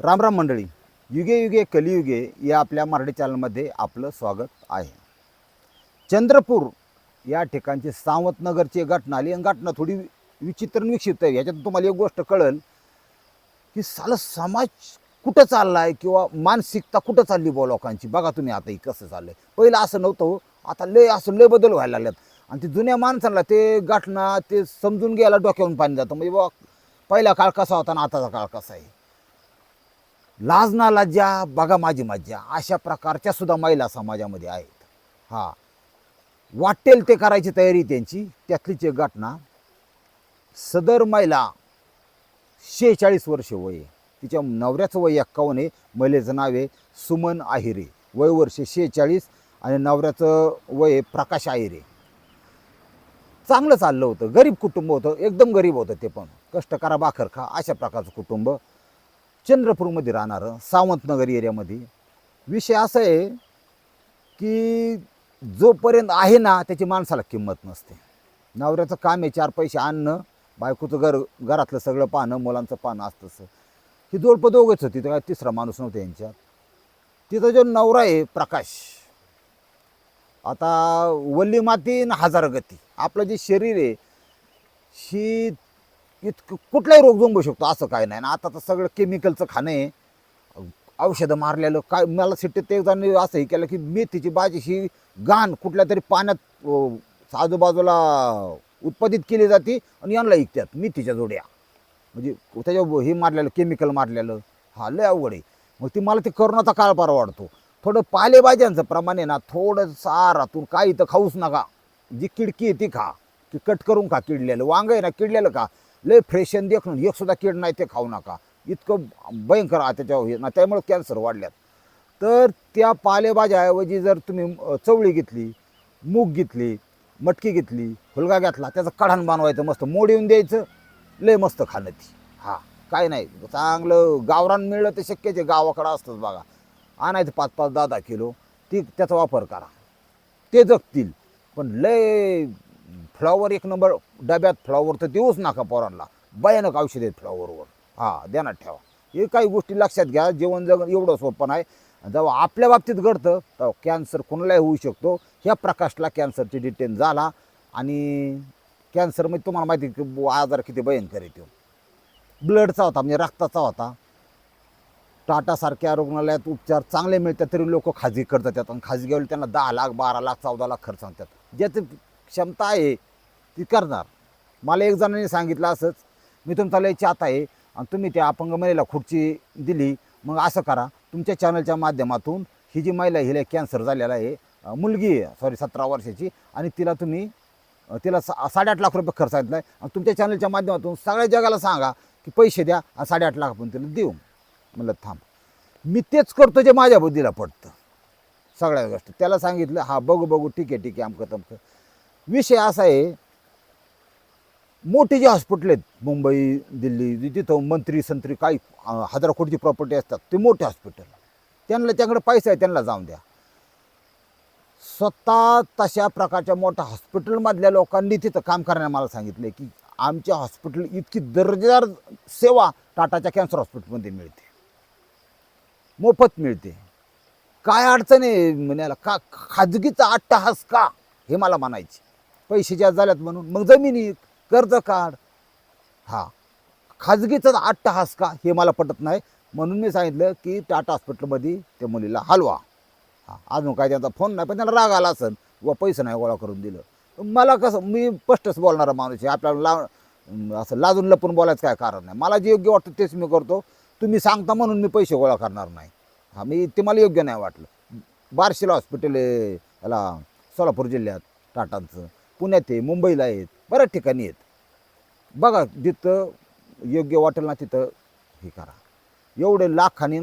रामराम मंडळी युगे युगे कलियुगे या आपल्या मराठी चॅनलमध्ये आपलं स्वागत आहे. चंद्रपूर या ठिकाणची सावंतनगरची एक घटना आली. आणि घटना थोडी विचित्र आणि विक्षिप्त आहे. याच्यात तुम्हाला एक गोष्ट कळेल की साला समाज कुठं चालला आहे किंवा मानसिकता कुठं चालली बुवा लोकांची? बघा तुम्ही आता कसं कसं आहे पहिलं असं नव्हतं हो. आता लय असं लय बदल व्हायला लागल्यात. आणि ते जुन्या माणसांना ते गाठणं ते समजून घ्यायला डोक्यावरून पाणी जातं. म्हणजे बुवा पहिला काळ कसा होता आणि आताचा काळ कसा आहे? लाज ना लाज्या बघा माझी मज्जा. अशा प्रकारच्या सुद्धा महिला समाजामध्ये आहेत. हा. वाटेल ते करायची तयारी त्यांची. त्यातलीच एक घटना. सदर महिला शेहेचाळीस वर्ष वय तिच्या नवऱ्याचं वय एक्कावन्न आहे. महिलेचं नाव आहे सुमन आहिरे. वय वर्ष शेहेचाळीस आणि नवऱ्याचं वय प्रकाश आहिरे. चांगलं चाललं होतं. गरीब कुटुंब होतं. एकदम गरीब होतं ते पण. कष्ट करा बाखर खा. अशा प्रकारचं कुटुंब चंद्रपूरमध्ये राहणारं सावंतनगर एरियामध्ये. विषय असा आहे की जोपर्यंत आहे ना त्याची माणसाला किंमत नसते. नवऱ्याचं काम आहे चार पैसे आणणं बायकोचं घर घरातलं सगळं पाहणं मुलांचं पाहणं असतंच ही जोडपं दोघंच होती तर काय तिसरा माणूस नव्हता यांच्यात. तिथं जो नवरा आहे प्रकाश आता वल्ली माती न हजार गती आपलं जे शरीर आहे ही इतकं कुठलाही रोग जमवू शकतो असं काय नाही. ना आता तर सगळं केमिकलचं खाणं आहे औषधं मारलेलं काय मला सिटीत ते जण असं हे केलं की मेथीची भाजी ही घाण कुठल्या तरी पाण्यात आजूबाजूला उत्पादित केली जाते आणि यांना ऐकतात मेथीच्या जोड्या. म्हणजे त्याच्या हे मारलेलं केमिकल मारलेलं हा लय अवघड आहे. मग ती मला ते करोनाचा काळ परवडतो थोडं पालेभाज्यांचं प्रमाण आहे ना थोडं सारातून काही तर खाऊच नका. जी किडकी आहे ती खा की कट करून खा किडलेलं. वांग आहे ना किडलेलं का लय फ्रेशन आणि देखणं एकसुद्धा कीड नाही ते खाऊ नका. इतकं भयंकर आहे त्याच्यावर हे ना त्यामुळे कॅन्सर वाढल्यात. तर त्या पालेभाज्याऐवजी जर तुम्ही चवळी घेतली मूग घेतली मटकी घेतली फुलगा घेतला त्याचं कढाण बनवायचं मस्त मोड येऊन द्यायचं लय मस्त खाणं ती. हा काय नाही चांगलं गावरान मिळलं तर शक्यच आहे गावाकडं असतंच बघा. आणायचं पाच पाच दहा दहा किलो ती त्याचा वापर करा. ते जगतील पण लय फ्लॉवर एक नंबर डब्यात फ्लॉवर तर देऊच नका पोरांना. भयानक औषध आहेत फ्लॉवरवर. हां ध्यानात ठेवा. हे काही गोष्टी लक्षात घ्या जेवण जगण एवढं सोपं आहे जेव्हा आपल्या बाबतीत घडतं तेव्हा कॅन्सर कोणालाही होऊ शकतो. ह्या प्रकाशला कॅन्सरची डिटेन झाला आणि कॅन्सर म्हणजे तुम्हाला माहिती की आजार किती भयंकर येतो ब्लडचा होता म्हणजे रक्ताचा होता. टाटासारख्या रुग्णालयात उपचार चांगले मिळतात तरी लोक खाजगी करतात. आणि खाजगीवाले त्यांना दहा लाख बारा लाख चौदा लाख खर्च आणतात. ज्याचं क्षमता आहे ती करणार. मला एक जणांनी सांगितलं असंच मी तुमचा लय चाहता आहे आणि तुम्ही त्या अपंग महिलेला खुर्ची दिली मग असं करा तुमच्या चॅनलच्या माध्यमातून ही जी महिला हिला कॅन्सर झालेला आहे मुलगी आहे सॉरी सतरा वर्षाची आणि तिला तुम्ही तिला सा साडेआठ लाख रुपये खर्च सांगितला आहे आणि तुमच्या चॅनलच्या माध्यमातून सगळ्या जगाला सांगा की पैसे द्या आणि साडेआठ लाख आपण तिला देऊ. म्हणलं थांब मी तेच करतो जे माझ्या बुद्धीला पडतं सगळ्या गोष्टी. त्याला सांगितलं हा बघू बघू ठीक आहे ठीक आहे आमकं तमकं. विषय असा आहे मोठे जे हॉस्पिटल आहेत मुंबई दिल्ली तिथं जिथं मंत्री संत्री काही हजारो हजार कोटीची प्रॉपर्टी असतात ते मोठे हॉस्पिटल त्यांना त्याकडे पैसा आहे त्यांना जाऊन द्या. स्वतः तशा प्रकारच्या मोठ्या हॉस्पिटलमधल्या लोकांनी तिथं काम करण्या मला सांगितलं की आमच्या हॉस्पिटल इतकी दर्जेदार सेवा टाटाच्या कॅन्सर हॉस्पिटलमध्ये मिळते. मोफत मिळते. काय अडचण आहे म्हणायला का खाजगीचा अट्टहास का हे मला म्हणायचे पैसे जास्त झाल्यात म्हणून. मग जमिनी कर्ज काढ. हा. खाजगीचाच अट्टहास का हे मला पटत नाही. म्हणून मी सांगितलं की टाटा हॉस्पिटलमध्ये त्या मुलीला हलवा. हा. अजून काय त्यांचा फोन नाही पण त्यांना राग आला असेल व पैसे नाही गोळा करून दिलं. मला कसं मी स्पष्टच बोलणारा माणूस आहे. आपल्याला ला असं लाजून लपून बोलायचं काय कारण नाही. मला जे योग्य वाटतं तेच मी करतो. तुम्ही सांगता म्हणून मी पैसे गोळा करणार नाही. हा मी ते मला योग्य नाही वाटलं. बार्शीला हॉस्पिटल आहे याला सोलापूर जिल्ह्यात टाटांचं. पुण्यात आहे मुंबईला आहेत बऱ्याच ठिकाणी आहेत. बघा जिथं योग्य वाटेल ना तिथं हे करा. एवढे लाखाने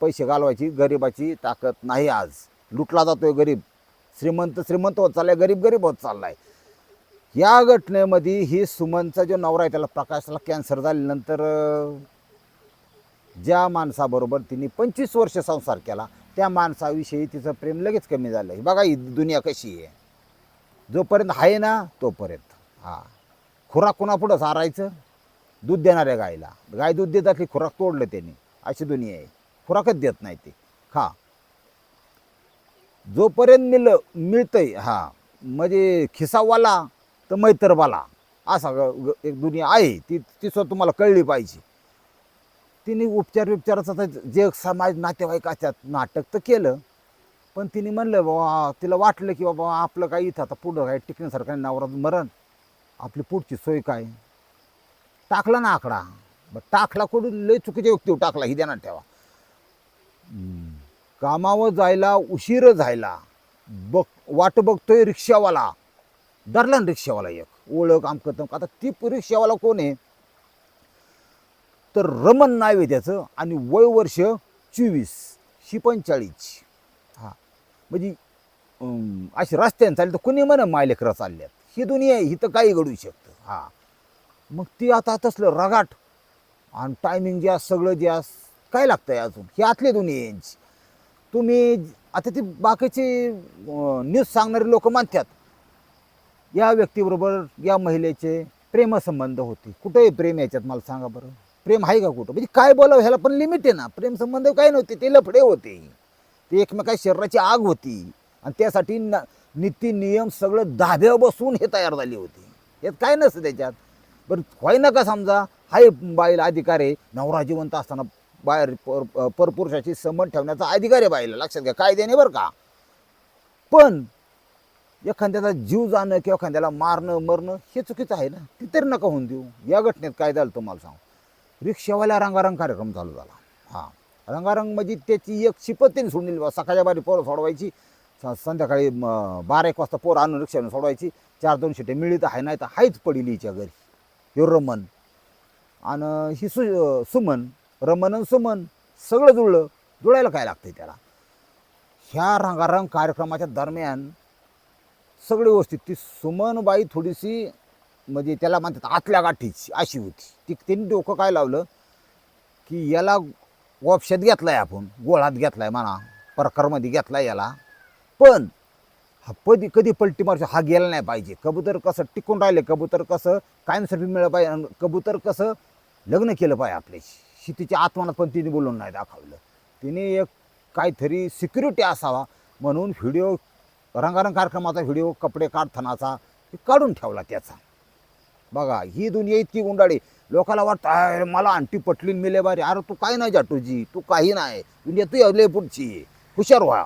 पैसे घालवायची गरिबाची ताकद नाही आज. लुटला जातोय गरीब. श्रीमंत श्रीमंत होत चाललाय गरीब गरीब होत चाललाय. या घटनेमध्ये ही सुमनचा जो नवरा आहे त्याला प्रकाशला कॅन्सर झाल्यानंतर ज्या माणसाबरोबर तिने पंचवीस वर्ष संसार केला त्या माणसाविषयी तिचं प्रेम लगेच कमी झालं आहे बघा ही दुनिया कशी आहे. जोपर्यंत आहे ना तोपर्यंत. हा. खुराक कुणापुढं सारायचं? दूध देणाऱ्या गायला गाय दूध देतात की खुराक तोडलं त्यांनी? अशी दुनिया आहे. खुराकच देत नाही ते. खा. जोपर्यंत मिळ मिळतंय हां. म्हणजे खिसावाला तर मैत्रवाला. असा ग- एक दुनिया आहे. ती ती सुद्धा तुम्हाला कळली पाहिजे. तिने उपचार उपचाराचा जे समाज नातेवाईक असतात नाटक तर केलं. पण तिने म्हणलं बाबा तिला वाटलं की बाबा आपलं काही इथं आता पुढं काय टिकण्यासारखं नाही, नवरा मरण. आपली पुढची सोय काय? टाकला ना आकडा. मग टाकला कुठून? लय चुकीच्या व्यक्तीवर टाकला ही देणार ठेवा. कामावर जायला उशीर जायला बघ वाट बघतोय रिक्षावाला. धरला ना रिक्षावाला एक. ओळख आमकं तमकं. आता ती रिक्षावाला कोण आहे? तर रमन नाव आहे त्याचं आणि वय वर्ष चोवीस शी पंचेचाळीस म्हणजे असे रस्त्याने चालले तर कोणी म्हणा मायलेकरं चालल्यात? ही दुनिया आहे ही तर काही घडू शकतं. हां. मग ती आता तसलं रगाट आणि टायमिंग जे असं सगळं जे काय लागतं आहे अजून? ही आतली दुनिया आहे यांची. तुम्ही आता ती बाकीचे न्यूज सांगणारे लोक मानतात या व्यक्तीबरोबर या महिलेचे प्रेमसंबंध होते. कुठे प्रेम याच्यात मला सांगा बरं. प्रेम आहे का कुठं? म्हणजे काय बोलावं ह्याला पण लिमिट आहे ना. प्रेमसंबंध काय नव्हते ते लफडे होते. ते एकमेका शरीराची आग होती. आणि त्यासाठी न नीती नियम सगळं धाब्यावर बसून हे तयार झाले होते. यात काय नसतं त्याच्यात. बरं होय नका समजा? हाय बाईला अधिकार आहे. नवरा जिवंत असताना बाहेर पर परपुरुषाची संबंध ठेवण्याचा अधिकार आहे बाईला. लक्षात घ्या कायद्याने बरं का? पण एखाद्याचा जीव जाणं किंवा एखाद्याला मारणं मरणं हे चुकीचं आहे ना? ते तरी नका होऊन देऊ. या घटनेत काय झालं तुम्हाला सांग? रिक्षावाल्या रंगारंग कार्यक्रम चालू झाला. हां. रंगारंग म्हणजे त्याची एक शिपत्तीने सोडून दिली बा. सकाळच्या बारी पोरं सोडवायची संध्याकाळी बारा एक वाजता पोरं आणून रिक्षाने सोडवायची. चार दोन शिटे मिळली तर आहे नाही तर हायच पडली हिच्या घरी. हे रमन. आणि ही सु सुमन रमन आणि सुमन सगळं जुळलं. जुळायला काय लागतंय त्याला? ह्या रंगारंग कार्यक्रमाच्या दरम्यान सगळी व्यवस्थित ती सुमनबाई थोडीशी म्हणजे त्याला म्हणतात आतल्या गाठीची अशी होती. ती त्यांनी डोकं काय लावलं? की याला वॉपशात घेतलाय आपण गोळात घेतलाय म्हणा प्रकारमध्ये घेतलाय याला. पण हा कधी कधी पलटी मारशो हा गेला नाही पाहिजे. कबूतर कसं टिकून राहिले कबूतर कसं कायमस्वरूपी मिळलं पाहिजे आणि कबूतर कसं लग्न केलं पाहिजे आपल्याशी तिच्या आत्मानात पण तिने बोलून नाही दाखवलं. तिने एक काहीतरी सिक्युरिटी असावा म्हणून व्हिडिओ रंगारंग कार्यक्रमाचा व्हिडिओ कपडे काढतानाचा ते काढून ठेवला त्याचा. बघा ही दुनिया इतकी गुंडाळी. लोकाला वाटतं "अरे, मला आणटी पटली मिले बारे अरे तू काय नाही जाटूजी तू काही नाही. दुनिया तू लय पुढची हुशार व्हा.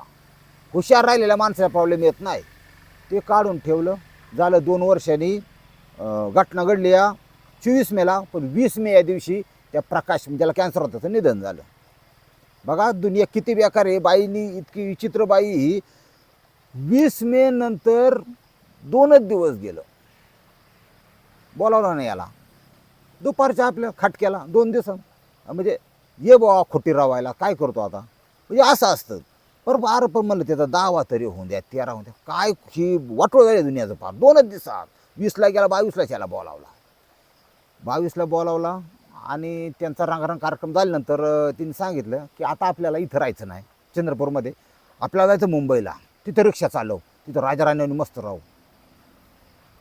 हुशार राहिलेल्या माणसाला प्रॉब्लेम येत नाही. ते काढून ठेवलं. झालं दोन वर्षांनी घटना घडली या चोवीस मेला पण वीस मे या दिवशी त्या प्रकाश ज्याला कॅन्सर होता त्याचं निधन झालं. बघा दुनिया किती बेकार आहे. बाईनी इतकी विचित्र बाई ही. वीस मे नंतर दोनच दिवस गेलं. बोलावलं नाही याला. दुपारच्या आपल्या खाटक्याला दोन दिवस म्हणजे ये बुवा खोटी रावायला काय करतो आता? म्हणजे असं असतं. बरं बार पण म्हणलं त्याचा दहावा तरी होऊन द्या तेरा होऊन द्या. काय ही वाटोळ झाली दुनियाचं फार. दोनच दिवसात. वीसला गेला बावीसला त्याला बोलावला. बावीसला बोलावला आणि त्यांचा रंगारंग कार्यक्रम झाल्यानंतर तिने सांगितलं की आता आपल्याला इथं राहायचं नाही चंद्रपूरमध्ये. आपल्याला जायचं मुंबईला. तिथं रिक्षा चालव. तिथं राजाराणी मस्त राहू.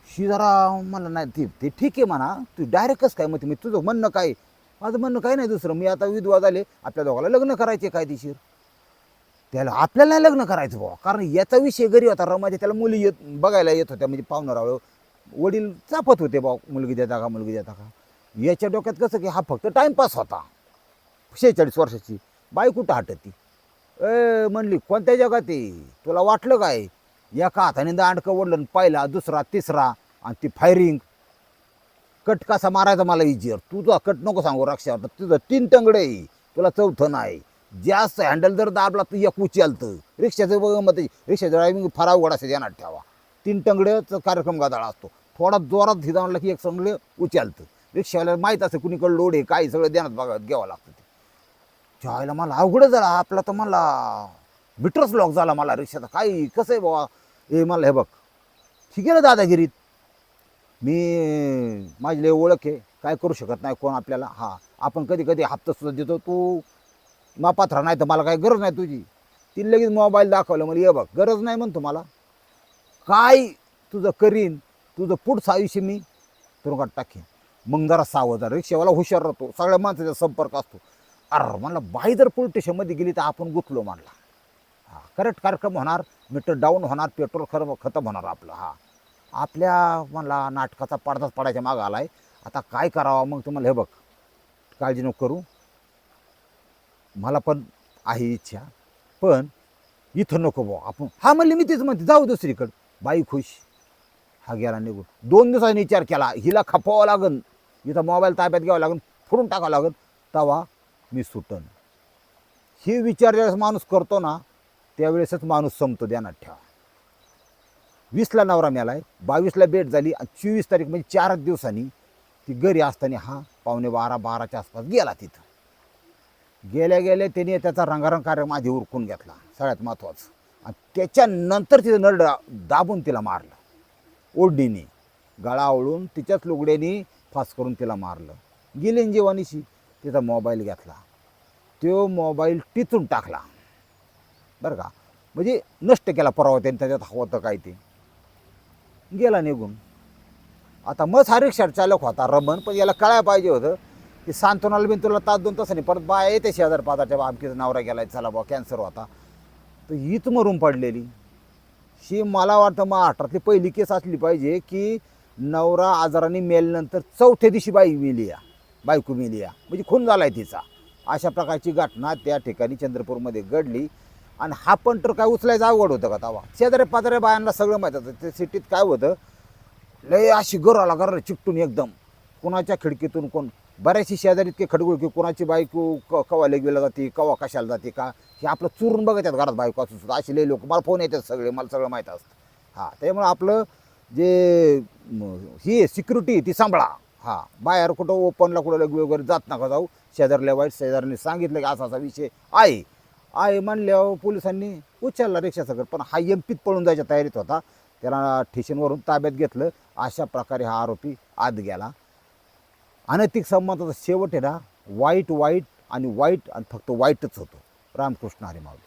शी जरा मला नाही ती ते ठीक आहे म्हणा. तू डायरेक्ट कसं काय मग मी तुझं म्हणणं काय? माझं म्हणणं काय नाही दुसरं. मी आता विधवा झाले. आपल्या दोघाला लग्न करायचे कायदेशीर त्याला आपल्याला नाही लग्न करायचं बाबा कारण याचा विषय घरी होता. रमाच्या त्याला मुली येत बघायला येत होत्या. म्हणजे पाहुणारावळ वडील चापत होते बा मुलगी देता का मुलगी देता का याच्या डोक्यात कसं की हा फक्त टाईमपास होता. शेहेचाळीस वर्षाची. बाई कुठं हटती? ए म्हणली कोणत्या जगात आहे? तुला वाटलं काय? एका हाताने दांडकं ओढलं आणि पहिला दुसरा तिसरा आणि ती फायरिंग कट कसा मारायचा मला इजियर तुझा कट नको सांगू रक्षावर. तुझं तीन टंगडे आहे. तुला चौथं नाही. जास्त हँडल जर दाबला तर एक उचलतं. रिक्षाचं बघ मग रिक्षाचं ड्रायव्हिंग फार अवघड असते ध्यानात ठेवा. तीन टंगड्याचा कार्यक्रम गादाळा असतो. थोडा जोरात हिजा म्हणलं की एक चांगलं उचलतं. रिक्षावाल्याला माहीत असतं कुणीकडे लोड आहे काय सगळं ध्यानात बघा घ्यावं लागतं ते. चायला मला अवघड झाला. आपला तर मला मीटरच लॉक झाला मला रिक्षाचा काय कसं आहे बाबा? हे मला हे बघ. ठीक आहे ना दादागिरीत? मी माझी लय ओळख आहे. काय करू शकत नाही कोण आपल्याला? हा आपण कधी कधी हप्तासुद्धा देतो. तू मापात्रा नाही तर मला काही गरज नाही तुझी. ती लगेच मोबाईल दाखवलं. मला ये बघ गरज नाही म्हणतो मला. काय तुझं करीन? तुझं पुढचं आयुष्य मी तुरुंगात टाकेन. मग जरा सावध जरा रिक्षावाला हुशार राहतो. सगळ्या माणसाचा संपर्क असतो. अरे म्हणला बाई जर पोलीस स्टेशनमध्ये गेली तर आपण गुतलो म्हणला. हा करेक्ट कार्यक्रम होणार मीटर डाऊन होणार पेट्रोल खरं खतम होणार आपलं हा. आपल्या मला नाटकाचा पडदाच पडायच्या मागं आला आहे आता काय करावं मग तुम्हाला हे बघ. काळजी नको करू. मला पण आहे इच्छा. पण इथं नको भाऊ आपण हा म्हणले मी तेच म्हणते जाऊ दुसरीकडं. बाई खुश. हा गेला निघून. दोन दिवसांनी विचार केला हिला खपवावं लागन. इथं मोबाईल ताब्यात घ्यावं लागन फोडून टाकावं लागन. तवा मी सुटन. हे विचार ज्यावेळेस माणूस करतो ना त्यावेळेसच माणूस संपतो ध्यानात ठेवा. वीसला नवरा मेलाय बावीसला भेट झाली आणि चोवीस तारीख म्हणजे चारच दिवसांनी ती घरी असताना हा पावणे बारा बाराच्या आसपास गेला तिथं. गेल्या गेल्या त्याने त्याचा रंगारंग कार्यक्रम आधी उरकून घेतला सगळ्यात महत्त्वाचं आणि त्याच्यानंतर तिथं नळ दाबून तिला मारलं. ओढणीने गळा आवळून तिच्याच लुगड्याने फास करून तिला मारलं. गेली जीवानीशी तिचा मोबाईल घेतला. तो मोबाईल टिचून टाकला. बरं का? म्हणजे नष्ट केला परवा त्याने त्याच्यात होतं काय ते. गेला निघून. आता मग हा रिक्षा चालक होता रमण पण याला कळायला पाहिजे होतं की सांत्वनाला बिन तुला तास दोन तासांनी परत बाय येते शेजार पादाच्या आमकीचा नवरा गेला चला बा कॅन्सर होता. तर हीच मरून पडलेली. शी मला वाटतं मग अठरातली पहिली केस असली पाहिजे की नवरा आजाराने मेल्यानंतर चौथ्या दिवशी बाई मेली या बायको मेली या म्हणजे खून झाला आहे तिचा. अशा प्रकारची घटना त्या ठिकाणी चंद्रपूरमध्ये घडली. आणि हा पण तर काय उचलायचं अवघड होतं का तवा शेजारी पाजारे बायांना सगळं माहीत होतं. ते सिटीत काय होतं? लय अशी गराला गर चिकटून एकदम. कुणाच्या खिडकीतून कोण? बऱ्याचशी शेजारी इतके खडगुळ की कुणाची बायको क कवा लेगवीला जाते कवा कशाला जाते का? हे आपलं चुरून बघतात घरात बायको असू सुद्धा. असे लय लोक. मला फोन येतात सगळे मला सगळं माहीत असतं. हां त्यामुळं आपलं जे ही सिक्युरिटी ती सांभाळा. हां बाहेर कुठं ओपनला कुठं लग्न वगैरे जात नका जाऊ. शेजारल्या वाईट शेजारने सांगितलं की असा असा विषय आहे. आहे म्हणल्यावर पोलिसांनी उचलला रिक्षा पण हा एम पीत पळून जायच्या तयारीत होता. त्याला ठेशनवरून ताब्यात घेतलं. अशा प्रकारे हा आरोपी आत गेला. अनैतिक संबंधाचा शेवट आहे ना वाईट वाईट आणि वाईट आणि फक्त वाईटच होतो. रामकृष्ण हरिमावली